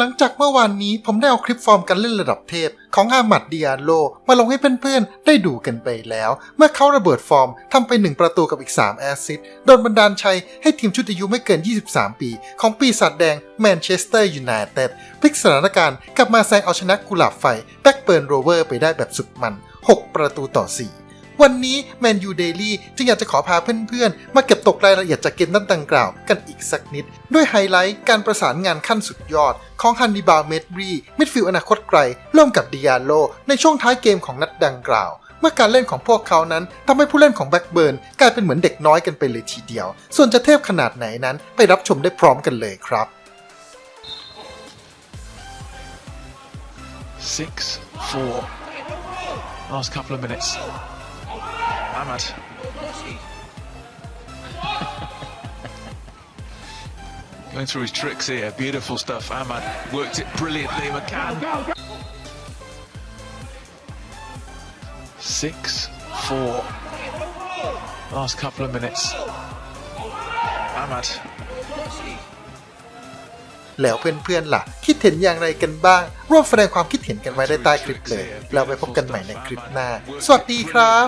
หลังจากเมื่อวานนี้ผมได้เอาคลิปฟอร์มการเล่นระดับเทพ ของอามัดดิอาโล มาลงให้เพื่อนๆ ได้ดูกันไปแล้ว เมื่อเขาระเบิดฟอร์มทำไป 1 ประตูกับอีก 3 แอสซิสโดนบันดาลชัยให้ทีมชุดอายุไม่เกิน 23 ปี ของปีศาจแดงแมนเชสเตอร์ยูไนเต็ดพลิกสถานการณ์กลับมาแซงเอาชนะกุหลาบไฟแบ็กเบิร์นโรเวอร์ไปได้แบบสุดมัน 6 ประตูต่อ 4 วันนี้แมนยูเดลี่จึงอยากจะขอพาเพื่อนๆ มาเก็บตกรายละเอียดจากเกมนั้นดังกล่าวกันอีกสักนิด ด้วยไฮไลท์การประสานงานขั้นสุดยอด ของฮันนิบาลเมดรีมิดฟิลด์อนาคตไกลร่วมกับดิอาโล ในช่วงท้ายเกมของนัดดังกล่าวเมื่อการเล่นของพวกเขานั้นทำให้ผู้เล่นของแบ็กเบิร์นกลายเป็นเหมือนเด็กน้อยกันไปเลยทีเดียว ส่วนจะเทพขนาดไหนนั้นไปรับชมได้พร้อมกันเลยครับ Six, four. Last couple of minutes. Ahmad. Going through his tricks here. Beautiful stuff. Ahmad worked it brilliantly. McCann. Six, four. Last couple of minutes. Ahmad. แล้วเพื่อนๆล่ะ คิดเห็นอย่างไรกันบ้าง ร่วมแสดงความคิดเห็นกันไว้ได้ใต้คลิปเลย แล้วไปพบกันใหม่ในคลิปหน้า สวัสดีครับ